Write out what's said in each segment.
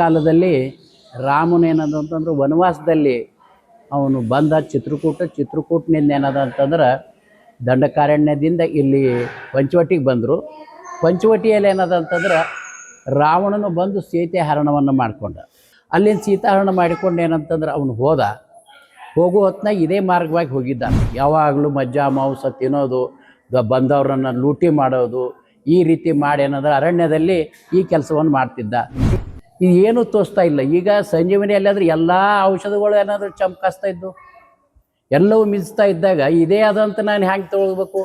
ಕಾಲದಲ್ಲಿ ರಾಮನ ಏನದ ಅಂತಂದ್ರೆ ವನವಾಸದಲ್ಲಿ ಅವನು ಬಂದ ಚಿತ್ರಕೂಟ, ಚಿತ್ರಕೂಟನಿಂದ ಏನದ ಅಂತಂದ್ರೆ ದಂಡಕಾರಣ್ಯದಿಂದ ಇಲ್ಲಿ ಪಂಚವಟಿಗೆ ಬಂದರು. ಪಂಚವಟಿಯಲ್ಲಿ ಏನದ ಅಂತಂದ್ರೆ ರಾವಣನು ಬಂದು ಸೀತೆ ಹರಣವನ್ನು ಮಾಡಿಕೊಂಡ. ಅಲ್ಲಿಂದ ಸೀತಾಹರಣ ಮಾಡಿಕೊಂಡು ಏನಂತಂದ್ರೆ ಅವನು ಹೋದ. ಹೋಗೋ ಹೊತ್ನಾಗ ಇದೇ ಮಾರ್ಗವಾಗಿ ಹೋಗಿದ್ದ ಯಾವಾಗಲೂ ಮಜ್ಜ ಮಾಂಸ ತಿನ್ನೋದು ಬಂದವ್ರನ್ನ ಲೂಟಿ ಮಾಡೋದು, ಈ ರೀತಿ ಮಾಡಿ ಏನಂದ್ರೆ ಅರಣ್ಯದಲ್ಲಿ ಈ ಕೆಲಸವನ್ನು ಮಾಡ್ತಿದ್ದ. ಇದು ಏನೂ ತೋರಿಸ್ತಾ ಇಲ್ಲ. ಈಗ ಸಂಜೀವನಿಯಲ್ಲಿ ಆದರೆ ಎಲ್ಲ ಔಷಧಗಳು ಏನಾದರೂ ಚಮಕಾಸ್ತಾ ಇದ್ದು ಎಲ್ಲವೂ ಮಿಂಚ್ತಾ ಇದ್ದಾಗ ಇದೇ ಅದಂತ ನಾನು ಹ್ಯಾಂಗೆ ತೊಗೊಳ್ಬೇಕು?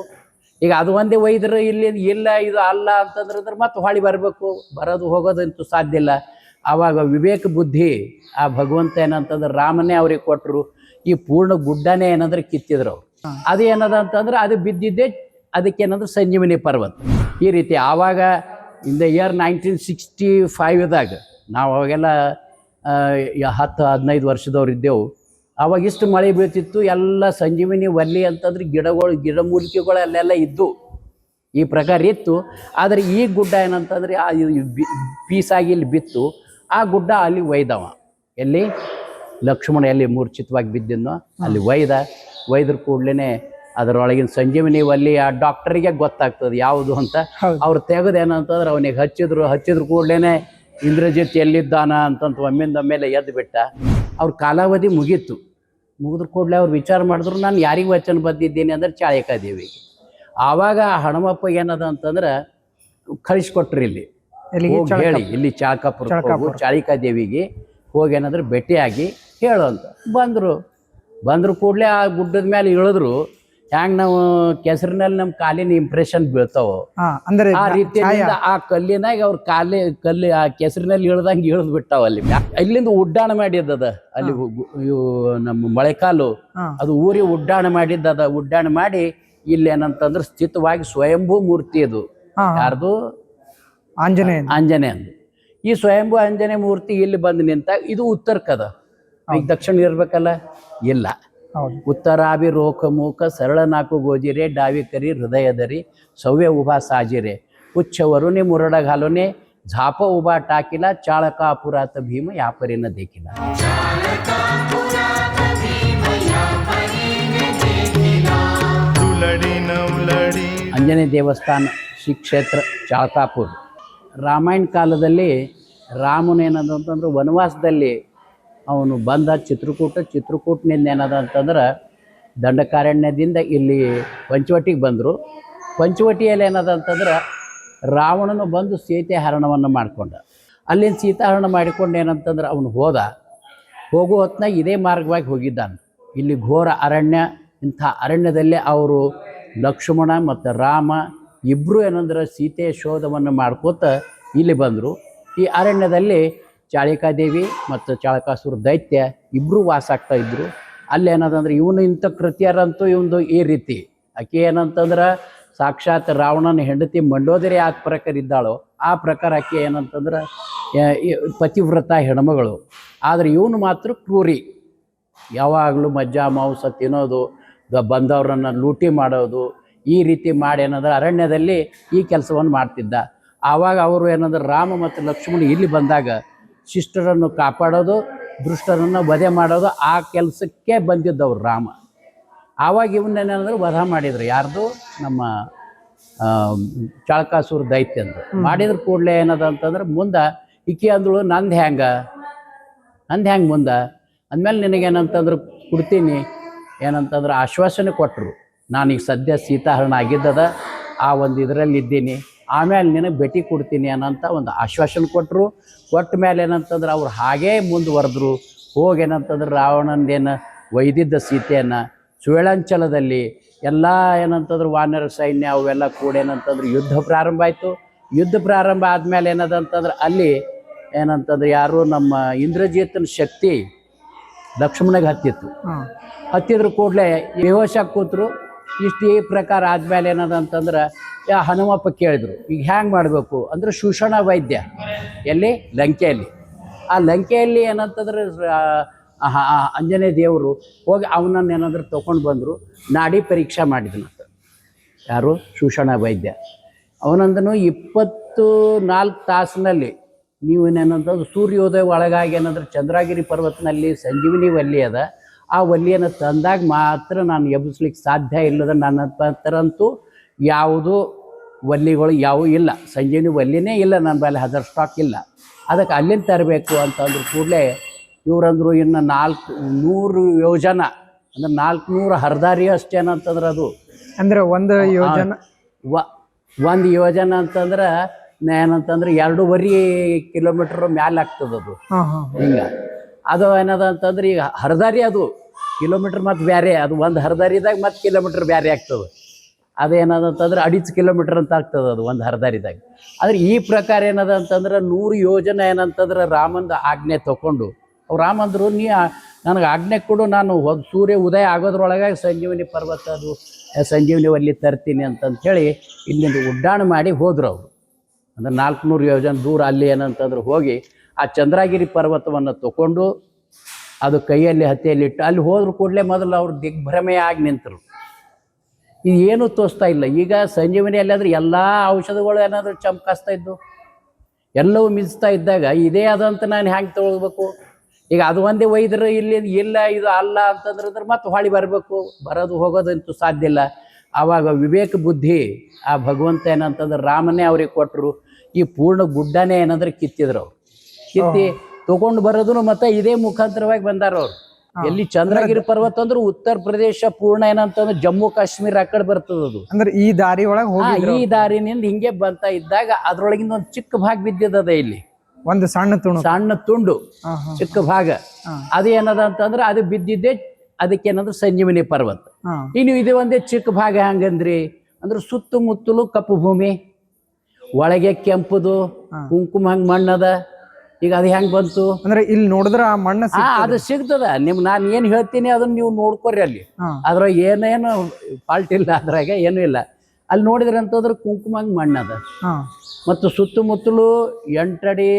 ಈಗ ಅದು ಒಂದೇ ವೈದ್ಯರು ಇಲ್ಲಿ ಇಲ್ಲ ಇದು ಅಲ್ಲ ಅಂತಂದ್ರೆ ಮತ್ತೆ ಹೊಳಿ ಬರಬೇಕು. ಬರೋದು ಹೋಗೋದಂತೂ ಸಾಧ್ಯ ಇಲ್ಲ. ಆವಾಗ ವಿವೇಕ ಬುದ್ಧಿ ಆ ಭಗವಂತ ಏನಂತಂದ್ರೆ ರಾಮನೇ ಅವ್ರಿಗೆ ಕೊಟ್ಟರು ಈ ಪೂರ್ಣ ಗುಡ್ಡನೇ ಏನಂದ್ರೆ ಕಿತ್ತಿದ್ರು ಅವ್ರು. ಅದು ಏನದ ಅಂತಂದ್ರೆ ಅದು ಬಿದ್ದಿದ್ದೇ ಅದಕ್ಕೇನಂದ್ರೆ ಸಂಜೀವನಿ ಪರ್ವತ. ಈ ರೀತಿ ಆವಾಗ in the year nineteen sixty ಫೈವ್ದಾಗ ನಾವು ಅವಾಗೆಲ್ಲ ಹತ್ತು ಹದಿನೈದು ವರ್ಷದವ್ರು ಇದ್ದೆವು. ಅವಾಗ ಇಷ್ಟು ಮಳೆ ಬೀಳ್ತಿತ್ತು ಎಲ್ಲ ಸಂಜೀವಿನಿ ಒಲ್ಲಿ ಅಂತಂದ್ರೆ ಗಿಡಗಳು ಗಿಡಮೂಲಿಕೆಗಳು ಅಲ್ಲೆಲ್ಲ ಇದ್ದು ಈ ಪ್ರಕಾರ ಇತ್ತು. ಆದರೆ ಈ ಗುಡ್ಡ ಏನಂತಂದ್ರೆ ಆ ಪೀಸಾಗಿ ಇಲ್ಲಿ ಬಿತ್ತು. ಆ ಗುಡ್ಡ ಅಲ್ಲಿ ಒಯ್ದವ. ಎಲ್ಲಿ? ಲಕ್ಷ್ಮಣ ಎಲ್ಲಿ ಮೂರ್ಛಿತವಾಗಿ ಬಿದ್ದಿದ್ನೋ ಅಲ್ಲಿ ಒಯ್ದ. ಒಯ್ದ್ರ ಕೂಡ್ಲೇ ಅದರೊಳಗಿನ ಸಂಜೀವಿನಿ ಒಲ್ಲಿ ಆ ಡಾಕ್ಟರಿಗೆ ಗೊತ್ತಾಗ್ತದೆ ಯಾವುದು ಅಂತ. ಅವ್ರು ತೆಗೆದು ಏನಂತಂದ್ರೆ ಅವನಿಗೆ ಹಚ್ಚಿದ್ರು ಹಚ್ಚಿದ್ರು ಕೂಡ್ಲೇ ಇಂದ್ರಜಿತ್ ಎಲ್ಲಿದ್ದಾನ ಅಂತಂತ ಒಮ್ಮಿಂದ ಮೇಲೆ ಎದ್ದು ಬಿಟ್ಟ. ಅವ್ರ ಕಾಲಾವಧಿ ಮುಗೀತು. ಮುಗಿದ್ರ ಕೂಡಲೇ ಅವ್ರು ವಿಚಾರ ಮಾಡಿದ್ರು ನಾನು ಯಾರಿಗೆ ವಚನ ಬಂದಿದ್ದೀನಿ ಅಂದ್ರೆ ಚಾಳಿಕಾದೇವಿಗೆ. ಆವಾಗ ಆ ಹನುಮಪ್ಪ ಏನದ ಅಂತಂದ್ರೆ ಕಳಿಸ್ಕೊಟ್ರಿ ಇಲ್ಲಿ. ಹೇಳಿ ಇಲ್ಲಿ ಚಾಳಕಾಪುರ. ಚಾಳಿಕಾ ದೇವಿಗೆ ಹೋಗಿ ಹೋಗೇನಂದ್ರೆ ಭೇಟಿಯಾಗಿ ಹೇಳು ಅಂತ. ಬಂದರು. ಬಂದ್ರು ಕೂಡಲೇ ಆ ಗುಡ್ಡದ ಮೇಲೆ ಇಳಿದ್ರು. ಹ್ಯಾಂಗ ನಾವು ಕೆಸರಿನಲ್ಲಿ ನಮ್ಮ ಕಾಲಿನ ಇಂಪ್ರೆಷನ್ ಬೀಳ್ತಾವ ಹಾ ಅಂದ್ರೆ ಆ ರೀತಿಯಿಂದ ಆ ಕಲ್ಲಿನಾಗ ಅವ್ರ ಕಾಲಿ ಕಲ್ಲಿ ಆ ಕೆಸರಿನಲ್ಲಿ ಇಳ್ದಂಗೆ ಇಳಿದು ಬಿಟ್ಟಾವ ಅಲ್ಲಿ. ಇಲ್ಲಿಂದ ಉಡ್ಡಾಣ ಮಾಡಿದ್ದದ ಅಲ್ಲಿ ಗು- ಇವು ನಮ್ಮ ಮಳೆಕಾಲು. ಹಾ. ಅದು ಊರಿ ಉಡ್ಡಾಣ ಮಾಡಿದ್ದದ. ಉಡ್ಡಾಣ ಮಾಡಿ ಇಲ್ಲಿ ಏನಂತಂದ್ರೆ ಸ್ಥಿತವಾಗಿ ಸ್ವಯಂಭೂ ಮೂರ್ತಿ ಅದು. ಹಾ, ಹಾ. ಯಾರ್ದು? ಆಂಜನೇಯ. ಆಂಜನೇಯಂದು ಈ ಸ್ವಯಂಭೂ ಆಂಜನೇಯ ಮೂರ್ತಿ ಇಲ್ಲಿ ಬಂದು ನಿಂತ ಇದು ಉತ್ತರಕ್ಕದ ಈಗ ದಕ್ಷಿಣ ಇರ್ಬೇಕಲ್ಲ? ಇಲ್ಲ. ಹೌದು ಉತ್ತರಾಭಿ ರೋಖ ಮೂಕ ಸರಳ ನಾಕು ಗೋಜಿರೆ ಡಾವಿ ಕರಿ ಹೃದಯದರಿ ಸವ್ಯ ಉಭಾ ಸಾಜಿರೆ ಉಚ್ಚ ವರುಣಿ ಮುರಡ घालोने झाप उभा टाकीला चाळकापुरात भीम यापरीनं देखील तुलडी नवलडी ಅಂಜನೇ ದೇವಸ್ಥಾನ ಶ್ರೀ ಕ್ಷೇತ್ರ ಚಾಳಕಾಪುರ ರಾಮಾಯಣ ಕಾಲದಲ್ಲಿ ರಾಮನು ಏನದ ಅಂತಂದ್ರೆ ವನವಾಸದಲ್ಲಿ ಅವನು ಬಂದ ಚಿತ್ರಕೂಟ, ಚಿತ್ರಕೂಟನಿಂದ ಏನದ ಅಂತಂದ್ರೆ ದಂಡಕಾರಣ್ಯದಿಂದ ಇಲ್ಲಿ ಪಂಚವಟಿಗೆ ಬಂದರು. ಪಂಚವಟಿಯಲ್ಲಿ ಏನದ ಅಂತಂದ್ರೆ ರಾವಣನು ಬಂದು ಸೀತೆ ಹರಣವನ್ನು ಮಾಡ್ಕೊಂಡ. ಅಲ್ಲಿಂದ ಸೀತಾಹರಣ ಮಾಡಿಕೊಂಡು ಏನಂತಂದ್ರೆ ಅವನು ಹೋದ. ಹೋಗೋ ಹೊತ್ನಾಗ ಇದೇ ಮಾರ್ಗವಾಗಿ ಹೋಗಿದ್ದಾನೆ. ಇಲ್ಲಿ ಘೋರ ಅರಣ್ಯ, ಇಂಥ ಅರಣ್ಯದಲ್ಲಿ ಅವರು ಲಕ್ಷ್ಮಣ ಮತ್ತು ರಾಮ ಇಬ್ಬರು ಏನಂದ್ರೆ ಸೀತೆಯ ಶೋಧವನ್ನು ಮಾಡ್ಕೋತ ಇಲ್ಲಿ ಬಂದರು. ಈ ಅರಣ್ಯದಲ್ಲಿ ಚಾಳಿಕಾದೇವಿ ಮತ್ತು ಚಾಳಕಾಸುರ ದೈತ್ಯ ಇಬ್ಬರು ವಾಸ ಆಗ್ತಾ ಇದ್ರು. ಅಲ್ಲಿ ಏನದಂದ್ರೆ ಇವನು ಇಂಥ ಕೃತಿಯರಂತೂ ಇವನು ಈ ರೀತಿ. ಆಕೆ ಏನಂತಂದ್ರೆ ಸಾಕ್ಷಾತ್ ರಾವಣನ ಹೆಂಡತಿ ಮಂಡೋದರಿ ಆ ಪ್ರಕಾರ ಇದ್ದಾಳೋ, ಆ ಪ್ರಕಾರ ಆಕೆ ಏನಂತಂದ್ರೆ ಪತಿವ್ರತ ಹೆಣ್ಮಗಳು. ಆದರೆ ಇವನು ಮಾತ್ರ ಕ್ರೂರಿ. ಯಾವಾಗಲೂ ಮಜ್ಜ ಮಾಂಸ ತಿನ್ನೋದು ಬಂದವರನ್ನು ಲೂಟಿ ಮಾಡೋದು, ಈ ರೀತಿ ಮಾಡಿ ಏನಂದ್ರೆ ಅರಣ್ಯದಲ್ಲಿ ಈ ಕೆಲಸವನ್ನು ಮಾಡ್ತಿದ್ದ. ಆವಾಗ ಅವರು ಏನಂದ್ರೆ ರಾಮ ಮತ್ತು ಲಕ್ಷ್ಮಣ ಇಲ್ಲಿ ಬಂದಾಗ ಶಿಷ್ಟರನ್ನು ಕಾಪಾಡೋದು ದುಷ್ಟರನ್ನು ವಧೆ ಮಾಡೋದು ಆ ಕೆಲಸಕ್ಕೆ ಬಂದಿದ್ದವ್ರು ರಾಮ. ಆವಾಗ ಇವನ್ನೇನಂದ್ರೆ ವಧ ಮಾಡಿದರು. ಯಾರ್ದು? ನಮ್ಮ ಚಾಳಕಾಸುರ ದೈತ್ಯ ಅಂದರು. ಮಾಡಿದ್ರ ಕೂಡಲೇ ಏನದ ಅಂತಂದ್ರೆ ಮುಂದೆ ಇಕ್ಕಿ ಅಂದಳು ನಂದು ಹ್ಯಾಂಗ? ನಂದು ಹೆಂಗೆ ಮುಂದೆ? ಅಂದಮೇಲೆ ನಿನಗೇನಂತಂದ್ರೆ ಕೊಡ್ತೀನಿ. ಏನಂತಂದ್ರೆ ಆಶ್ವಾಸನೆ ಕೊಟ್ಟರು ನಾನೀಗ ಸದ್ಯ ಸೀತಾಹರಣ ಆಗಿದ್ದದ ಆ ಒಂದು ಇದರಲ್ಲಿ ಇದ್ದೀನಿ ಆಮೇಲೆ ನಿನಗೆ ಭೇಟಿ ಕೊಡ್ತೀನಿ ಅನ್ನೋಂಥ ಒಂದು ಆಶ್ವಾಸನೆ ಕೊಟ್ಟರು ಕೊಟ್ಟ ಮೇಲೆ ಏನಂತಂದ್ರೆ ಅವ್ರು ಹಾಗೇ ಮುಂದುವರೆದ್ರು. ಹೋಗಿ ಏನಂತಂದ್ರೆ ರಾವಣಂದೇನು ಒಯ್ದಿದ್ದ ಸೀತೆಯನ್ನು ಸುಳಂಚಲದಲ್ಲಿ ಎಲ್ಲ ಏನಂತಂದ್ರೆ ವಾನರ ಸೈನ್ಯ ಅವೆಲ್ಲ ಕೂಡ ಏನಂತಂದ್ರೆ ಯುದ್ಧ ಪ್ರಾರಂಭ ಆಯಿತು. ಯುದ್ಧ ಪ್ರಾರಂಭ ಆದಮೇಲೆ ಏನದಂತಂದ್ರೆ ಅಲ್ಲಿ ಏನಂತಂದ್ರೆ ಯಾರು ನಮ್ಮ ಇಂದ್ರಜಿತನ ಶಕ್ತಿ ಲಕ್ಷ್ಮಣಗೆ ಹತ್ತಿತ್ತು. ಹತ್ತಿದ್ರು ಕೂಡಲೇ ವಿವಶ ಕೂತರು. ಇಷ್ಟು ಈ ಪ್ರಕಾರ ಆದ್ಮೇಲೆ ಏನದ ಅಂತಂದ್ರೆ ಯಾ ಹನುಮಪ್ಪ ಕೇಳಿದ್ರು, ಈಗ ಹ್ಯಾಂಗೆ ಮಾಡಬೇಕು? ಅಂದ್ರೆ ಶೂಷಣ ವೈದ್ಯ, ಎಲ್ಲಿ? ಲಂಕೆಯಲ್ಲಿ. ಆ ಲಂಕೆಯಲ್ಲಿ ಏನಂತಂದ್ರೆ ಆಂಜನೇಯ ದೇವರು ಹೋಗಿ ಅವನನ್ನು ಏನಾದರೂ ತೊಗೊಂಡು ಬಂದರು, ನಾಡಿ ಪರೀಕ್ಷೆ ಮಾಡಿದನಂತ ಯಾರು? ಶೂಷಣ ವೈದ್ಯ. ಅವನಂದನು ಇಪ್ಪತ್ತು ನಾಲ್ಕು ತಾಸಿನಲ್ಲಿ ನೀವು ಏನಂತಂದ್ರೆ ಸೂರ್ಯೋದಯ ಒಳಗಾಗಿ ಏನಂದ್ರೆ ಚಂದ್ರಗಿರಿ ಪರ್ವತನಲ್ಲಿ ಸಂಜೀವಿನಿ ವಲ್ಲಿ ಅದ ಆ ಒಲಿಯನ್ನು ತಂದಾಗ ಮಾತ್ರ ನಾನು ಎಬ್ಬಿಸ್ಲಿಕ್ಕೆ ಸಾಧ್ಯ ಇಲ್ಲದ ನನ್ನ ಹತ್ರ ಅಂತೂ ಯಾವುದೂ ಒಲ್ಲಿಗಳು ಯಾವೂ ಇಲ್ಲ. ಸಂಜೀವಿನಿ ಒಲ್ಲಿನೇ ಇಲ್ಲ ನನ್ನ ಬಳಿ ಹದರ್ ಸ್ಟಾಕ್ ಇಲ್ಲ. ಅದಕ್ಕೆ ಅಲ್ಲಿಂದ ತರಬೇಕು ಅಂತಂದ್ರೆ ಕೂಡಲೇ ಇವರಂದರು ಇನ್ನು ನಾಲ್ಕು ನೂರು ಯೋಜನ ಅಂದ್ರೆ ನಾಲ್ಕುನೂರು ಹರದಾರಿ ಅಷ್ಟೇನಂತಂದ್ರೆ ಅದು. ಅಂದ್ರೆ ಒಂದು ಯೋಜನೆ? ವ ಒಂದು ಯೋಜನೆ ಅಂತಂದ್ರೆ ಏನಂತಂದ್ರೆ ಎರಡೂವರೆ ಕಿಲೋಮೀಟ್ರ್ ಮ್ಯಾಲೆ ಆಗ್ತದದು. ಹಿಂಗೆ. ಅದು ಏನದ ಅಂತಂದ್ರೆ ಈಗ ಹರದಾರಿ ಅದು. ಕಿಲೋಮೀಟ್ರ್ ಮತ್ತು ಬೇರೆ ಅದು ಒಂದು ಹರದಾರಿದಾಗ ಮತ್ತು ಕಿಲೋಮೀಟ್ರ್ ಬೇರೆ ಆಗ್ತದೆ. ಅದೇನದ ಅಂತಂದ್ರೆ ಅಡಿಚ್ ಕಿಲೋಮೀಟ್ರ್ ಅಂತ ಆಗ್ತದೆ ಅದು ಒಂದು ಹರದಾರಿದಾಗ. ಆದ್ರೆ ಈ ಪ್ರಕಾರ ಏನದ ಅಂತಂದ್ರೆ ನೂರು ಯೋಜನೆ ಏನಂತಂದ್ರೆ ರಾಮಂದು ಆಜ್ಞೆ ತಗೊಂಡು ಅವ್ರು ರಾಮಂದ್ರು ನೀ ನನಗೆ ಆಜ್ಞೆ ಕೊಡು, ನಾನು ಹೋಗಿ ಸೂರ್ಯ ಉದಯ ಆಗೋದ್ರೊಳಗೆ ಸಂಜೀವಿನಿ ಪರ್ವತ ಅದು, ಸಂಜೀವಿನಿ ಅಲ್ಲಿ ತರ್ತೀನಿ ಅಂತಂಥೇಳಿ ಇಲ್ಲಿಂದ ಉಡ್ಡಾಣ ಮಾಡಿ ಹೋದ್ರು ಅವರು. ಅಂದ್ರೆ ನಾಲ್ಕುನೂರು ಯೋಜನೆ ದೂರ ಅಲ್ಲಿ ಏನಂತಂದ್ರೆ ಹೋಗಿ ಆ ಚಂದ್ರಗಿರಿ ಪರ್ವತವನ್ನು ತಗೊಂಡು ಅದು ಕೈಯಲ್ಲಿ ಹತ್ತಿಯಲ್ಲಿಟ್ಟು ಅಲ್ಲಿ ಹೋದ್ರ ಕೂಡಲೇ ಮೊದಲು ಅವರು ದಿಗ್ಭ್ರಮೆ ಆಗಿ ನಿಂತರು. ಇದು ಏನೂ ತೋರಿಸ್ತಾ ಇಲ್ಲ. ಈಗ ಸಂಜೀವನಿಯಲ್ಲಿ ಆದರೆ ಎಲ್ಲ ಔಷಧಗಳು ಏನಾದರೂ ಚಮಕಾಸ್ತಾ ಇದ್ದು, ಎಲ್ಲವೂ ಮಿಂಚ್ತಾ ಇದ್ದಾಗ ಇದೇ ಅದಂತ ನಾನು ಹ್ಯಾಂಗೆ ತೊಗೊಳ್ಬೇಕು? ಈಗ ಅದು ಒಂದೇ ವೈದ್ಯರು ಇಲ್ಲಿ ಇಲ್ಲ, ಇದು ಅಲ್ಲ ಅಂತಂದ್ರೆ ಮತ್ತೆ ಹೊಳಿ ಬರಬೇಕು. ಬರೋದು ಹೋಗೋದಂತೂ ಸಾಧ್ಯ ಇಲ್ಲ. ಆವಾಗ ವಿವೇಕ ಬುದ್ಧಿ, ಆ ಭಗವಂತ ಏನಂತಂದ್ರೆ ರಾಮನೇ ಅವ್ರಿಗೆ ಕೊಟ್ಟರು ಈ ಪೂರ್ಣ ಗುಡ್ಡನೇ ಏನಂದ್ರೆ ಕಿತ್ತಿದ್ರು ಅವ್ರು. ಕಿತ್ತಿ ತಗೊಂಡು ಬರೋದು ಮತ್ತೆ ಇದೇ ಮುಖಾಂತರವಾಗಿ ಬಂದಾರ ಅವ್ರು. ಎಲ್ಲಿ ಚಂದ್ರಗಿರಿ ಪರ್ವತ ಅಂದ್ರೆ ಉತ್ತರ ಪ್ರದೇಶ ಪೂರ್ಣ ಏನಂತಂದ್ರೆ ಜಮ್ಮು ಕಾಶ್ಮೀರ ಆ ಕಡೆ ಬರ್ತದ ಅದು. ಅಂದ್ರೆ ಈ ದಾರಿ ಒಳಗೆ ಈ ದಾರಿನಿಂದ ಹಿಂಗೆ ಬಂತ ಇದ್ದಾಗ ಅದ್ರೊಳಗಿಂದ ಒಂದು ಚಿಕ್ಕ ಭಾಗ ಬಿದ್ದಿದ್ದದ ಇಲ್ಲಿ. ಒಂದು ಸಣ್ಣ ತುಂಡು ಸಣ್ಣ ತುಂಡು ಚಿಕ್ಕ ಭಾಗ. ಅದು ಏನದ ಅಂತಂದ್ರೆ ಅದು ಬಿದ್ದಿದ್ದೆ ಅದಕ್ಕೆ ಏನಂದ್ರೆ ಸಂಜೀವಿನಿ ಪರ್ವತ. ಇನ್ನು ಇದು ಒಂದೇ ಚಿಕ್ಕ ಭಾಗ ಹೆಂಗಂದ್ರಿ? ಅಂದ್ರೆ ಸುತ್ತಮುತ್ತಲು ಕಪ್ಪು ಭೂಮಿ ಒಳಗೆ ಕೆಂಪುದು. ಕುಂಕುಮ ಹಂಗೆ ಮಣ್ಣದ. ಈಗ ಅದು ಹೆಂಗ್ ಬಂತು? ಅಂದ್ರೆ ಇಲ್ಲಿ ನೋಡಿದ್ರ ಆ ಮಣ್ಣು ಹಾ ಅದು ಸಿಗ್ತದ. ನಿಮ್ ನಾನು ಏನು ಹೇಳ್ತೀನಿ ಅದನ್ನ ನೀವು ನೋಡ್ಕೊರಿ ಅಲ್ಲಿ. ಅದ್ರ ಅದ್ರಾಗ ಏನೇನು ಫಾಲ್ಟ್ ಇಲ್ಲ ಅದ್ರಾಗ ಏನು ಇಲ್ಲ. ಅಲ್ಲಿ ನೋಡಿದ್ರೆ ಅಂತಂದ್ರೆ ಕುಂಕುಮ ಮಣ್ಣು ಹಾ. ಮತ್ತು ಸುತ್ತಮುತ್ತಲು ಎಂಟಡಿ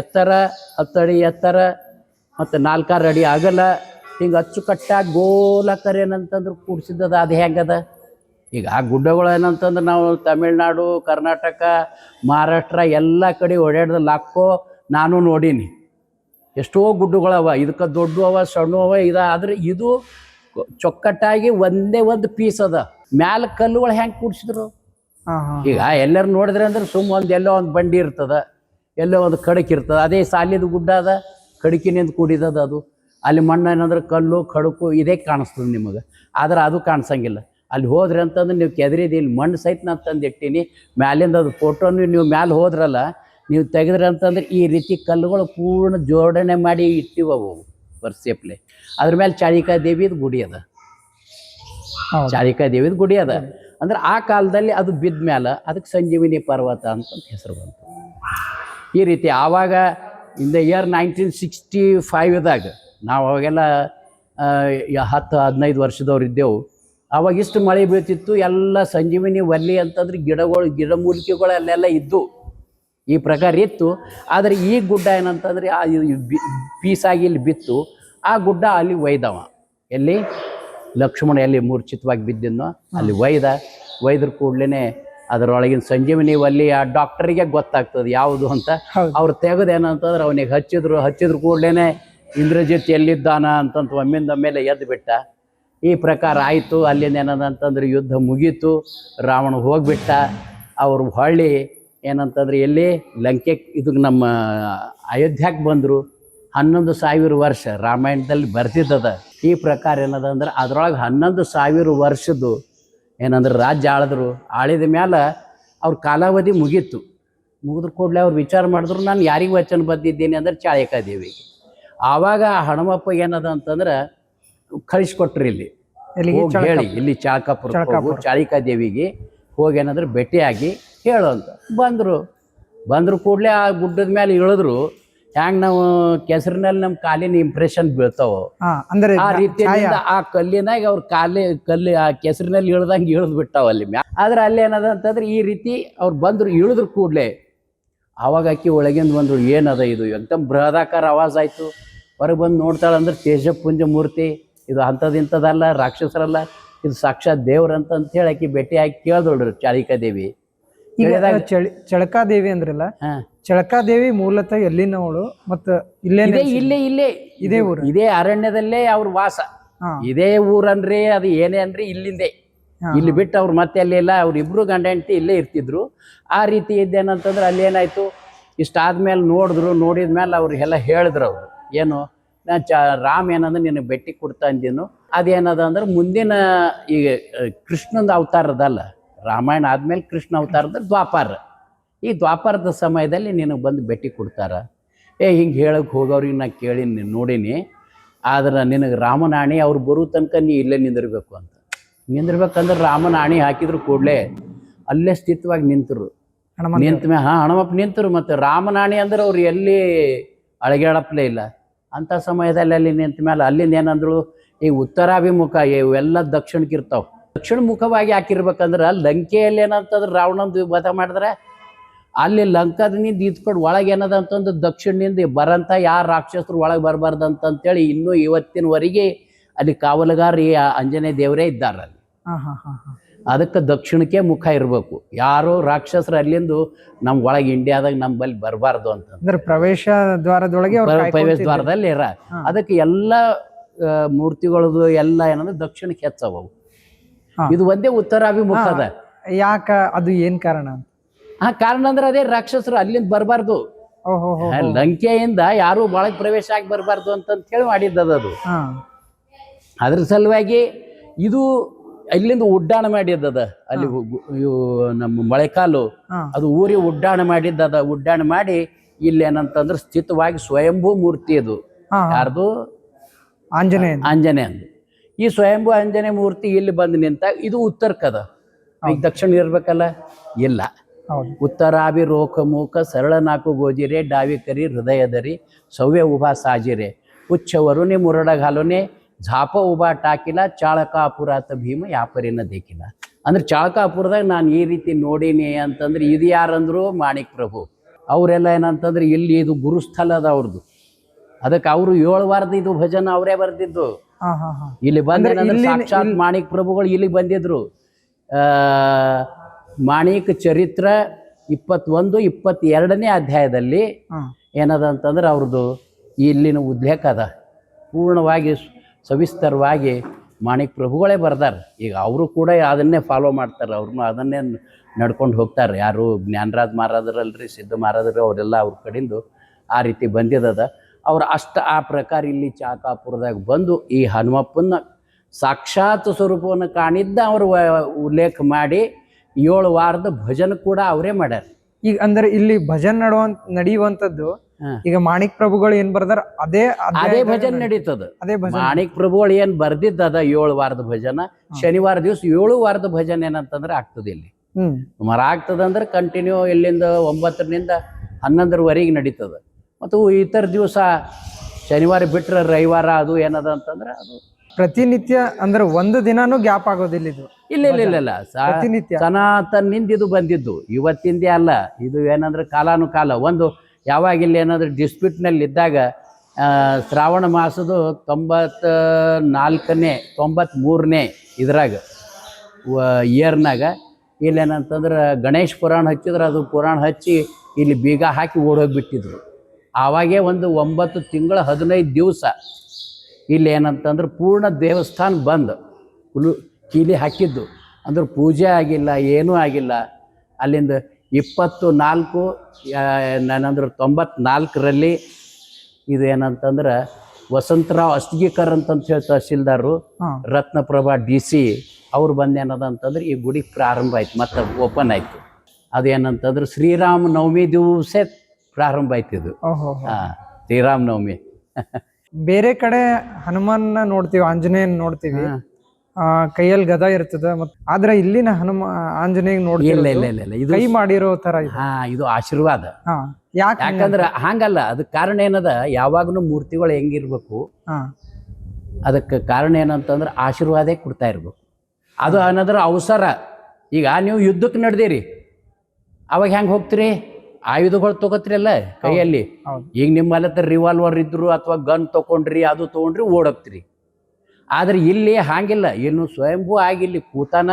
ಎತ್ತರ ಹತ್ತಡಿ ಎತ್ತರ ಮತ್ತು ನಾಲ್ಕಾರು ಅಡಿ ಆಗಲ್ಲ ಹಿಂಗೆ ಅಚ್ಚುಕಟ್ಟಾಗಿ ಗೋಲಾಕಾರ ಏನಂತಂದ್ರೆ ಕೂಡಿಸಿದ್ದದ ಅದು ಹೆಂಗದ? ಈಗ ಆ ಗುಡ್ಡಗಳು ಏನಂತಂದ್ರೆ ನಾವು ತಮಿಳ್ನಾಡು ಕರ್ನಾಟಕ ಮಹಾರಾಷ್ಟ್ರ ಎಲ್ಲ ಕಡೆ ಓಡಾಡ್ದ ಲಾಕ್ಕೋ ನಾನು ನೋಡೀನಿ. ಎಷ್ಟೋ ಗುಡ್ಡಗಳವ ಇದಕ್ಕೆ ದೊಡ್ಡ ಅವ ಸಣ್ಣ ಅವ ಇದ ಆದ್ರೆ ಇದು ಚೊಕ್ಕಟ್ಟಾಗಿ ಒಂದೇ ಒಂದು ಪೀಸ್ ಅದ. ಮ್ಯಾಲ ಕಲ್ಲುಗಳು ಹೆಂಗೆ ಕೂಡ್ಸಿದ್ರು? ಈಗ ಎಲ್ಲರೂ ನೋಡಿದ್ರೆ ಅಂದ್ರೆ ಸುಮ್ಮ ಒಂದು ಎಲ್ಲೋ ಒಂದು ಬಂಡಿ ಇರ್ತದ ಎಲ್ಲೋ ಒಂದು ಖಡಕ್ ಇರ್ತದ. ಅದೇ ಸಾಲಿದ ಗುಡ್ಡ ಅದ ಖಡಕಿನಿಂದ ಕೂಡಿದದ ಅದು. ಅಲ್ಲಿ ಮಣ್ಣು ಏನಂದ್ರೆ ಕಲ್ಲು ಖಡಕು ಇದೇ ಕಾಣಿಸ್ತದೆ ನಿಮಗೆ. ಆದ್ರೆ ಅದು ಕಾಣಿಸಂಗಿಲ್ಲ. ಅಲ್ಲಿ ಹೋದ್ರೆ ಅಂತಂದ್ರೆ ನೀವು ಕೆದರಿದ ಇಲ್ಲಿ ಮಣ್ಣು ಸಹಿತ ನಾನು ತಂದಿಟ್ಟೀನಿ. ಮ್ಯಾಲಿಂದ ಅದು ಫೋಟೋನು ನೀವು ಮ್ಯಾಲೆ ಹೋದ್ರಲ್ಲ ನೀವು ತೆಗೆದ್ರೆ ಅಂತಂದ್ರೆ ಈ ರೀತಿ ಕಲ್ಲುಗಳು ಪೂರ್ಣ ಜೋಡಣೆ ಮಾಡಿ ಇಟ್ಟಿವವು ವರ್ಷೆಪ್ಲೆ. ಅದ್ರ ಮೇಲೆ ಚಾಳಿಕಾ ದೇವಿದು ಗುಡಿ ಅದ. ಚಾಳಿಕಾ ದೇವಿದು ಗುಡಿ ಅದ. ಅಂದ್ರೆ ಆ ಕಾಲದಲ್ಲಿ ಅದು ಬಿದ್ದ ಮೇಲೆ ಅದಕ್ಕೆ ಸಂಜೀವಿನಿ ಪರ್ವತ ಅಂತ ಹೆಸರು ಬಂತು. ಈ ರೀತಿ ಆವಾಗ in the year nineteen sixty ಫೈವ್ದಾಗ ನಾವು ಅವಾಗೆಲ್ಲ ಹತ್ತು ಹದಿನೈದು ವರ್ಷದವ್ರು ಇದ್ದೆವು. ಆವಾಗ ಇಷ್ಟು ಮಳೆ ಬೀಳ್ತಿತ್ತು ಎಲ್ಲ ಸಂಜೀವಿನಿ ಒಲ್ಲಿ ಅಂತಂದ್ರೆ ಗಿಡಗಳು ಗಿಡಮೂಲಿಕೆಗಳು ಅಲ್ಲೆಲ್ಲ ಇದ್ದು ಈ ಪ್ರಕಾರ ಇತ್ತು. ಆದರೆ ಈ ಗುಡ್ಡ ಏನಂತಂದ್ರೆ ಪೀಸಾಗಿ ಇಲ್ಲಿ ಬಿತ್ತು. ಆ ಗುಡ್ಡ ಅಲ್ಲಿ ಒಯ್ದವ. ಎಲ್ಲಿ? ಲಕ್ಷ್ಮಣ ಎಲ್ಲಿ ಮೂರ್ಛಿತವಾಗಿ ಬಿದ್ದಿದ್ನೋ ಅಲ್ಲಿ ಒಯ್ದ. ಒಯ್ದ್ರ ಕೂಡ್ಲೇ ಅದರೊಳಗಿನ ಸಂಜೀವಿನಿ ಅಲ್ಲಿ ಆ ಡಾಕ್ಟರಿಗೆ ಗೊತ್ತಾಗ್ತದೆ ಯಾವುದು ಅಂತ. ಅವ್ರು ತೆಗೆದು ಏನಂತಂದ್ರೆ ಅವನಿಗೆ ಹಚ್ಚಿದ್ರು ಹಚ್ಚಿದ್ರು ಕೂಡಲೇ ಇಂದ್ರಜಿತ್ ಎಲ್ಲಿದ್ದಾನ ಅಂತಂತ ಒಮ್ಮಿಂದ ಮೇಲೆ ಎದ್ದು ಬಿಟ್ಟ. ಈ ಪ್ರಕಾರ ಆಯಿತು. ಅಲ್ಲಿಂದ ಏನದಂತಂದ್ರೆ ಯುದ್ಧ ಮುಗೀತು. ರಾವಣ ಹೋಗ್ಬಿಟ್ಟ. ಅವರು ಹೊಳ್ಳಿ ಏನಂತಂದ್ರೆ ಎಲ್ಲಿ ಲಂಕೆ ಇದು ನಮ್ಮ ಅಯೋಧ್ಯಕ್ಕೆ ಬಂದರು ಹನ್ನೊಂದು ಸಾವಿರ ವರ್ಷ ರಾಮಾಯಣದಲ್ಲಿ ಬರ್ತಿದ್ದದ. ಈ ಪ್ರಕಾರ ಏನದ ಅಂದ್ರೆ ಅದ್ರೊಳಗೆ ಹನ್ನೊಂದು ಸಾವಿರ ವರ್ಷದ್ದು ಏನಂದ್ರೆ ರಾಜ್ಯ ಆಳಿದ್ರು. ಆಳಿದ ಮೇಲೆ ಅವ್ರ ಕಾಲಾವಧಿ ಮುಗೀತು. ಮುಗಿದ್ರ ಕೂಡಲೇ ಅವ್ರು ವಿಚಾರ ಮಾಡಿದ್ರು ನಾನು ಯಾರಿಗೆ ವಚನ ಬಂದಿದ್ದೀನಿ ಅಂದ್ರೆ ಚಾಳಿಕಾ ದೇವಿಗೆ ಆವಾಗ ಹಣಮಪ್ಪ ಏನದ ಅಂತಂದ್ರೆ ಕಳಿಸ್ಕೊಟ್ರಿ ಇಲ್ಲಿ. ಹೇಳಿ ಇಲ್ಲಿ ಚಾಳಕಾಪುರ. ಚಾಳಿಕಾದೇವಿಗೆ ಚಾಳಿಕಾ ದೇವಿಗೆ ಹೋಗಿ ಏನಂದ್ರೆ ಭೇಟಿಯಾಗಿ ಹೇಳು ಅಂತ. ಬಂದರು. ಬಂದರು ಕೂಡಲೇ ಆ ಗುಡ್ಡದ ಮೇಲೆ ಇಳಿದ್ರು. ಹ್ಯಾಂಗೆ ನಾವು ಕೆಸರಿನಲ್ಲಿ ನಮ್ಮ ಕಾಲಿನ ಇಂಪ್ರೆಷನ್ ಬೀಳ್ತಾವೋ. ಅಂದ್ರೆ ಆ ರೀತಿಯಿಂದ ಆ ಕಲ್ಲಿನಾಗ ಅವ್ರ ಕಾಲಿ ಕಲ್ಲಿ ಆ ಕೆಸರಿನಲ್ಲಿ ಇಳ್ದಂಗೆ ಇಳಿದು ಬಿಟ್ಟಾವ ಅಲ್ಲಿ ಮ್ಯಾ. ಆದ್ರೆ ಅಲ್ಲಿ ಏನದ ಅಂತಂದ್ರೆ ಈ ರೀತಿ ಅವ್ರು ಬಂದ್ರು ಇಳಿದ್ರು ಕೂಡಲೇ. ಅವಾಗ ಅಕ್ಕಿ ಒಳಗಿಂದ ಬಂದ್ರು ಏನದ ಇದು? ಎಕ್ದಮ್ ಬೃಹದಾಕಾರ ಆವಾಜ್ ಆಯ್ತು. ಹೊರಗೆ ಬಂದು ನೋಡ್ತಾಳೆ ಅಂದ್ರೆ ತೇಜಪುಂಜ ಮೂರ್ತಿ. ಇದು ಅಂಥದಿಂಥದ್ದಲ್ಲ ರಾಕ್ಷಸರಲ್ಲ. ಇದು ಸಾಕ್ಷಾತ್ ದೇವ್ರಂತ ಅಂತೇಳಿ ಆಕಿ ಭೇಟಿ ಹಾಕಿ ಕೇಳ್ದೊಳ್ರು ಚಾಲಿಕಾ ದೇವಿ ಈಗ ಚಳಿ ಚಳಕಾ ದೇವಿ ಅಂದ್ರಲ್ಲ ಚಳಕಾದೇವಿ ಮೂಲತಃ ಎಲ್ಲಿನವಳು ಮತ್ತ ಇಲ್ಲೇ ಇದೇ ಇಲ್ಲೇ ಇಲ್ಲೇ. ಇದೇ ಊರು? ಇದೇ ಅರಣ್ಯದಲ್ಲೇ ಅವ್ರ ವಾಸ. ಇದೇ ಊರನ್ರಿ ಅದು ಏನೇ ಅನ್ರಿ ಇಲ್ಲಿಂದೇ. ಇಲ್ಲಿ ಬಿಟ್ಟು ಅವ್ರು ಮತ್ತೆ ಅಲ್ಲಿ ಇಲ್ಲ ಅವ್ರ ಇಬ್ರು ಗಂಡ ಹೆಂಡತಿ ಇಲ್ಲೇ ಇರ್ತಿದ್ರು. ಆ ರೀತಿ ಇದ್ದೇನಂತಂದ್ರೆ ಅಲ್ಲಿ ಏನಾಯ್ತು? ಇಷ್ಟಾದ್ಮೇಲೆ ನೋಡಿದ್ರು ನೋಡಿದ ಮೇಲೆ ಅವ್ರಿಗೆಲ್ಲ ಹೇಳಿದ್ರು ಅವರು. ಏನು ನಾ ಚ ರಾಮ್ ಏನಂದ್ರೆ ನಿನಗೆ ಭೇಟಿ ಕೊಡ್ತಾ ಅಂದಿನು. ಅದೇನದ ಅಂದ್ರೆ ಮುಂದಿನ ಈಗ ಕೃಷ್ಣಂದು ಅವತಾರದಲ್ಲ. ರಾಮಾಯಣ ಆದಮೇಲೆ ಕೃಷ್ಣ ಅವತಾರದ ದ್ವಾಪಾರ. ಈ ದ್ವಾಪಾರದ ಸಮಯದಲ್ಲಿ ನಿನಗೆ ಬಂದು ಭೇಟಿ ಕೊಡ್ತಾರೆ. ಏ ಹಿಂಗೆ ಹೇಳಕ್ಕೆ ಹೋಗೋರಿಗೆ ನಾ ಕೇಳೀನಿ ನೋಡೀನಿ. ಆದ್ರೆ ನಿನಗೆ ರಾಮನಾಣಿ ಅವ್ರು ಬರೋ ತನಕ ನೀ ಇಲ್ಲೇ ನಿಂದಿರಬೇಕು ಅಂತ. ನಿಂದಿರ್ಬೇಕಂದ್ರೆ ರಾಮನಾಣಿ ಹಾಕಿದ್ರು ಕೂಡಲೇ ಅಲ್ಲೇ ಸ್ಥಿತವಾಗಿ ನಿಂತರು. ನಿಂತ ಮೇಲೆ ಹಾಂ ಹಣಮಪ್ಪ ನಿಂತರು ಮತ್ತು ರಾಮನಾಣಿ ಅಂದ್ರೆ ಅವ್ರು ಎಲ್ಲಿ ಅಳಗ್ಯಾಡಪ್ಲೇ ಇಲ್ಲ. ಅಂಥ ಸಮಯದಲ್ಲಿ ಅಲ್ಲಿ ನಿಂತ ಮೇಲೆ ಅಲ್ಲಿಂದ ಏನಂದ್ರು ಈ ಉತ್ತರಾಭಿಮುಖ ಇವೆಲ್ಲ ದಕ್ಷಿಣಕ್ಕೆ ಇರ್ತಾವೆ ದಕ್ಷಿಣ ಮುಖವಾಗಿ ಹಾಕಿರ್ಬೇಕಂದ್ರೆ ಲಂಕೆಯಲ್ಲಿ ಏನಂತಂದ್ರೆ ರಾವಣಂದು ವಧ ಮಾಡಿದ್ರೆ ಅಲ್ಲಿ ಲಂಕಾದಿಂದ ಇದ್ಕೊಂಡು ಒಳಗೆ ಏನದ ಅಂತಂದು ದಕ್ಷಿಣದಿಂದ ಬರಂತ ಯಾರು ರಾಕ್ಷಸರು ಒಳಗೆ ಬರಬಾರ್ದು ಅಂತಂತೇಳಿ ಇನ್ನೂ ಇವತ್ತಿನವರೆಗೆ ಅಲ್ಲಿ ಕಾವಲುಗಾರ ಈ ಆಂಜನೇಯ ದೇವರೇ ಇದ್ದಾರೆ ಅಲ್ಲಿ. ಅದಕ್ಕೆ ದಕ್ಷಿಣಕ್ಕೆ ಮುಖ ಇರಬೇಕು. ಯಾರು ರಾಕ್ಷಸರು ಅಲ್ಲಿಂದು ನಮ್ಮ ಒಳಗೆ ಇಂಡಿಯಾದಾಗ ನಮ್ಮಲ್ಲಿ ಬರಬಾರ್ದು ಅಂತ ಪ್ರವೇಶ ದ್ವಾರದೊಳಗೆ ಪ್ರವೇಶ ದ್ವಾರದಲ್ಲಿ ಇರ. ಅದಕ್ಕೆ ಎಲ್ಲ ಮೂರ್ತಿಗಳದು ಎಲ್ಲ ಏನಂದ್ರೆ ದಕ್ಷಿಣಕ್ಕೆ ಹೆಚ್ಚವು. ಇದು ಒಂದೇ ಉತ್ತರಾಭಿಮುಖದ ಯಾಕ ಅದು ಏನ್ ಕಾರಣ ಆ ಕಾರಣ ಅಂದ್ರೆ ಅದೇ ರಾಕ್ಷಸರು ಅಲ್ಲಿಂದ ಬರಬಾರ್ದು. ಲಂಕೆಯಿಂದ ಯಾರು ಒಳಗೆ ಪ್ರವೇಶ ಆಗಿ ಬರಬಾರ್ದು ಅಂತ ಹೇಳಿ ಮಾಡಿದ್ದದ ಅದು. ಅದ್ರ ಸಲುವಾಗಿ ಇದು ಅಲ್ಲಿಂದ ಉಡ್ಡಾಣ ಮಾಡಿದ್ದದ ಅಲ್ಲಿ ನಮ್ಮ ಮಳೆಕಾಲು ಅದು ಊರಿ ಉಡ್ಡಾಣ ಮಾಡಿದ್ದದ ಉಡ್ಡಾಣ ಮಾಡಿ ಇಲ್ಲಿ ಏನಂತಂದ್ರೆ ಸ್ಥಿತವಾಗಿ ಸ್ವಯಂಭೂ ಮೂರ್ತಿ ಅದು. ಯಾರ್ದು? ಆಂಜನೇಯ ಆಂಜನೇಯಂದು. ಈ ಸ್ವಯಂಭೂ ಆಂಜನೇಯ ಮೂರ್ತಿ ಇಲ್ಲಿ ಬಂದು ನಿಂತ ಇದು ಉತ್ತರಕ್ಕದ ಈಗ ದಕ್ಷಿಣ ಇರ್ಬೇಕಲ್ಲ? ಇಲ್ಲ. ಉತ್ತರಾಭಿ ರೋಖ ಮೂಕ ಸರಳ ನಾಕು ಗೋಜಿರೆ ಡಾವಿಕರಿ ಹೃದಯದರಿ ಸವ್ಯ ಉಭಾ ಸಾಜಿರೆ. ಮುರಡ ಘಾಲುನೆ ಝಾಪ ಉಭಾ ಟಾಕಿಲ ಚಾಳಕಾಪುರಾತ ಭೀಮ ಯಾಪರಿನ ದೇಕಿಲ್ಲ ಅಂದ್ರೆ ಚಾಳಕಾಪುರದಾಗ ನಾನು ಈ ರೀತಿ ನೋಡೀನಿ ಅಂತಂದ್ರೆ ಇದು ಯಾರಂದ್ರು? ಮಾಣಿಕ್ ಪ್ರಭು ಅವರೆಲ್ಲ ಏನಂತಂದ್ರೆ ಇಲ್ಲಿ ಇದು ಗುರುಸ್ಥಲದ ಅದ ಅವ್ರದ್ದು ಅದಕ್ಕೆ ಅವರು ಏಳು ವಾರದ ಇದು ಭಜನ ಅವರೇ ಬರ್ದಿದ್ದು. ಇಲ್ಲಿ ಬಂದ ಅಂದ್ರೆ ಸಾಕ್ಷಾತ್ ಮಾಣಿಕ್ ಪ್ರಭುಗಳು ಇಲ್ಲಿಗೆ ಬಂದಿದ್ರು. ಆ, ಮಾಣಿಕ್ ಚರಿತ್ರ ಇಪ್ಪತ್ತೊಂದು ಇಪ್ಪತ್ತೆರಡನೇ ಅಧ್ಯಾಯದಲ್ಲಿ ಏನದ ಅಂತಂದ್ರೆ ಅವ್ರದ್ದು ಇಲ್ಲಿನ ಉಲ್ಲೇಖ ಅದ ಪೂರ್ಣವಾಗಿ ಸವಿಸ್ತರವಾಗಿ ಮಾಣಿಕ್ ಪ್ರಭುಗಳೇ ಬರ್ದಾರ. ಈಗ ಅವರು ಕೂಡ ಅದನ್ನೇ ಫಾಲೋ ಮಾಡ್ತಾರೆ. ಅವ್ರನ್ನೂ ಅದನ್ನೇ ನಡ್ಕೊಂಡು ಹೋಗ್ತಾರೆ. ಯಾರು ಜ್ಞಾನರಾಜ್ ಮಹಾರಾಜರಲ್ರಿ ಸಿದ್ಧ ಮಹಾರಾಜರು ಅವರೆಲ್ಲ ಅವ್ರ ಕಡಿಂದು ಆ ರೀತಿ ಬಂದಿದ್ದದ ಅವ್ರು ಅಷ್ಟ ಆ ಪ್ರಕಾರ ಇಲ್ಲಿ ಚಾಕಾಪುರದಾಗ ಬಂದು ಈ ಹನುಮಪ್ಪನ ಸಾಕ್ಷಾತ್ ಸ್ವರೂಪವನ್ನು ಕಾಣಿದ್ದ ಅವರು ಉಲ್ಲೇಖ ಮಾಡಿ ಏಳು ವಾರದ ಭಜನೆ ಕೂಡ ಅವರೇ ಮಾಡ್ಯಾರ. ಈಗ ಅಂದ್ರೆ ಇಲ್ಲಿ ಭಜನ್ ನಡುವಂತ ನಡೆಯುವಂತದ್ದು ಈಗ ಮಾಣಿಕ್ ಪ್ರಭುಗಳು ಏನ್ ಬರ್ದಾರ? ಅದೇ ಅದೇ ಭಜನ್ ನಡೀತದ. ಅದೇ ಮಾಣಿಕ್ ಪ್ರಭುಗಳು ಏನ್ ಬರ್ದಿದ್ದದ ಏಳು ವಾರದ ಭಜನ ಶನಿವಾರ ದಿವಸ ಏಳು ವಾರದ ಭಜನ್ ಏನಂತಂದ್ರೆ ಆಗ್ತದೆ ಇಲ್ಲಿ. ಸುಮಾರು ಆಗ್ತದಂದ್ರೆ ಕಂಟಿನ್ಯೂ ಇಲ್ಲಿಂದ ಒಂಬತ್ತರಿಂದ ಹನ್ನೊಂದರವರೆಗೆ ನಡೀತದ. ಮತ್ತು ಇತರ ದಿವಸ ಶನಿವಾರ ಬಿಟ್ಟರೆ ರವಿವಾರ ಅದು ಏನದ ಅಂತಂದ್ರೆ ಅದು ಪ್ರತಿನಿತ್ಯ ಅಂದ್ರೆ ಒಂದು ದಿನಾನು ಗ್ಯಾಪ್ ಆಗೋದಿಲ್ಲ ಇದು. ಇಲ್ಲ ಇಲ್ಲ ಇಲ್ಲ ಇಲ್ಲ. ಪ್ರತಿನಿತ್ಯ. ಸನಾತನಿಂದ ಇದು ಬಂದಿದ್ದು. ಇವತ್ತಿಂದೇ ಅಲ್ಲ. ಇದು ಏನಂದ್ರೆ ಕಾಲಾನುಕಾಲ. ಒಂದು ಯಾವಾಗ ಇಲ್ಲಿ ಏನಾದರೂ ಡಿಸ್ಪ್ಯೂಟ್ನಲ್ಲಿ ಇದ್ದಾಗ ಶ್ರಾವಣ ಮಾಸದ ತೊಂಬತ್ತ ನಾಲ್ಕನೇ ತೊಂಬತ್ತ್ಮೂರನೇ ಇದ್ರಾಗ ಇಯರ್ನಾಗ ಇಲ್ಲೇನಂತಂದ್ರೆ ಗಣೇಶ್ ಪುರಾಣ ಹಚ್ಚಿದ್ರೆ. ಅದು ಪುರಾಣ ಹಚ್ಚಿ ಇಲ್ಲಿ ಬೀಗ ಹಾಕಿ ಓಡೋಗ್ಬಿಟ್ಟಿದ್ರು. ಆವಾಗೇ ಒಂದು ಒಂಬತ್ತು ತಿಂಗಳ ಹದಿನೈದು ದಿವಸ ಇಲ್ಲಿ ಏನಂತಂದ್ರೆ ಪೂರ್ಣ ದೇವಸ್ಥಾನ ಬಂದ್. ಹುಲು ಕೀಲಿ ಹಾಕಿದ್ದು. ಅಂದ್ರೆ ಪೂಜೆ ಆಗಿಲ್ಲ ಏನೂ ಆಗಿಲ್ಲ. ಅಲ್ಲಿಂದ ಇಪ್ಪತ್ತು ನಾಲ್ಕು ನಾನಂದ್ರೆ ತೊಂಬತ್ನಾಲ್ಕರಲ್ಲಿ ಇದು ಏನಂತಂದ್ರೆ ವಸಂತರಾವ್ ಅಷ್ಟಗಿಕರ್ ಅಂತಂತ ಹೇಳಿ ತಹಸೀಲ್ದಾರರು ರತ್ನಪ್ರಭಾ ಡಿ ಸಿ ಅವ್ರು ಬಂದೇನದ ಅಂತಂದ್ರೆ ಈ ಗುಡಿ ಪ್ರಾರಂಭ ಆಯ್ತು ಮತ್ತೆ ಓಪನ್ ಆಯಿತು. ಅದೇನಂತಂದ್ರೆ ಶ್ರೀರಾಮ ನವಮಿ ದಿವಸ ಪ್ರಾರಂಭ ಆಯ್ತು ಇದು. ಓಹೋ ಹಾಂ ಶ್ರೀರಾಮ ನವಮಿ. ಬೇರೆ ಕಡೆ ಹನುಮಾನ್ನ ನೋಡ್ತೀವಿ ಆಂಜನೇಯನ್ ನೋಡ್ತೀವಿ. ಆ ಕೈಯಲ್ಲಿ ಗದ ಇರ್ತದ ಮತ್ ಆದ್ರೆ ಇಲ್ಲಿನ ಹನುಮ ಆಂಜನೇಯ ಇಲ್ಲ ನೋಡ್ತೀವಿ ಇಲ್ಲ ಇಲ್ಲ ಇಲ್ಲ. ಇದು ಕೈ ಮಾಡಿರೋ ತರ ಇದೆ. ಹಾ ಇದು ಆಶೀರ್ವಾದ. ಹಾ ಯಾಕೆ ಯಾಕಂದ್ರೆ ಹಂಗಲ್ಲ ಅದಕ್ಕೆ ಕಾರಣ ಏನದ? ಯಾವಾಗಲೂ ಮೂರ್ತಿಗಳು ಹೆಂಗಿರ್ಬೇಕು ಹಾ. ಅದಕ್ಕೆ ಕಾರಣ ಏನಂತಂದ್ರೆ ಆಶೀರ್ವಾದೇ ಕೊಡ್ತಾ ಇರ್ಬೇಕು. ಅದು ಅನ್ನೋದ್ರ ಅವಸರ. ಈಗ ನೀವು ಯುದ್ಧಕ್ಕೆ ನಡೆದಿರಿ. ಅವಾಗ ಹೆಂಗೆ ಹೋಗ್ತೀರಿ? ಆಯುಧಗಳು ತಗೋತ್ರಿಲ್ಲ ಕೈಯಲ್ಲಿ? ಈಗ ನಿಮ್ಮ ಹತ್ರ ರಿವಾಲ್ವರ್ ಇದ್ರು ಅಥವಾ ಗನ್ ತಗೊಂಡ್ರಿ ಅದು ತಗೊಂಡ್ರಿ ಓಡೋಗ್ತೀರಿ. ಆದ್ರೆ ಇಲ್ಲಿ ಹಾಗಿಲ್ಲ. ಇನ್ನು ಸ್ವಯಂಭೂ ಆಗಿ ಇಲ್ಲಿ ಕೂತಾನ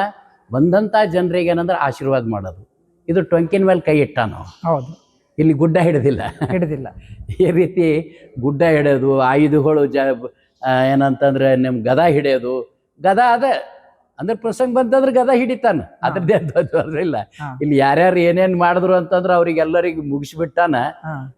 ಬಂದಂಥ ಜನರಿಗೆ ಏನಂದ್ರೆ ಆಶೀರ್ವಾದ ಮಾಡೋದು. ಇದು ಟೊಂಕಿನ ಮೇಲೆ ಕೈ ಇಟ್ಟ ನಾವು ಹೌದು. ಇಲ್ಲಿ ಗುಡ್ಡ ಹಿಡಿದಿಲ್ಲ. ಹಿಡಿದಿಲ್ಲ. ಈ ರೀತಿ ಗುಡ್ಡ ಹಿಡಿಯೋದು ಆಯುಧಗಳು ಜ ಏನಂತಂದ್ರೆ ನಿಮ್ಮ ಗದಾ ಹಿಡಿಯೋದು. ಗದಾ ಅದ. ಅಂದ್ರೆ ಪ್ರಸಂಗ ಬಂತಂದ್ರೆ ಗದ ಹಿಡಿತಾನ. ಅದ್ರದ್ದೇ ಅಂತ ಇಲ್ಲ. ಇಲ್ಲಿ ಯಾರ್ಯಾರು ಏನೇನ್ ಮಾಡಿದ್ರು ಅಂತಂದ್ರೆ ಅವ್ರಿಗೆಲ್ಲರಿಗೂ ಮುಗಿಸ್ಬಿಟ್ಟಾನ.